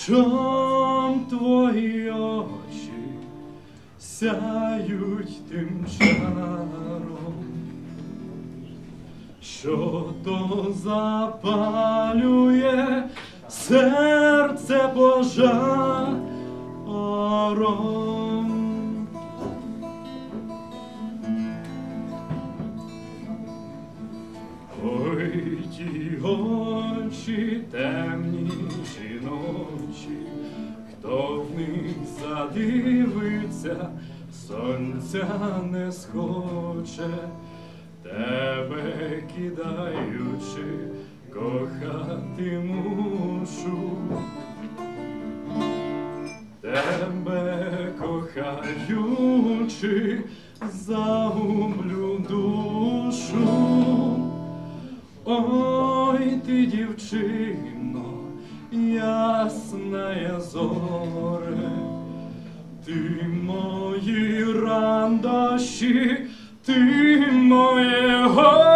Чом твої очі сяють тим чаром, що то запалює серце пожаром. Ой, ті очі темні жіночі, хто в них задивиться, сонця не схоче, тебе кидаючи, кохати мушу. Тебе кохаючи, загублю душу. Ой, ти, дівчино, ясна зоре, ти мої рандощі, ти моє горе.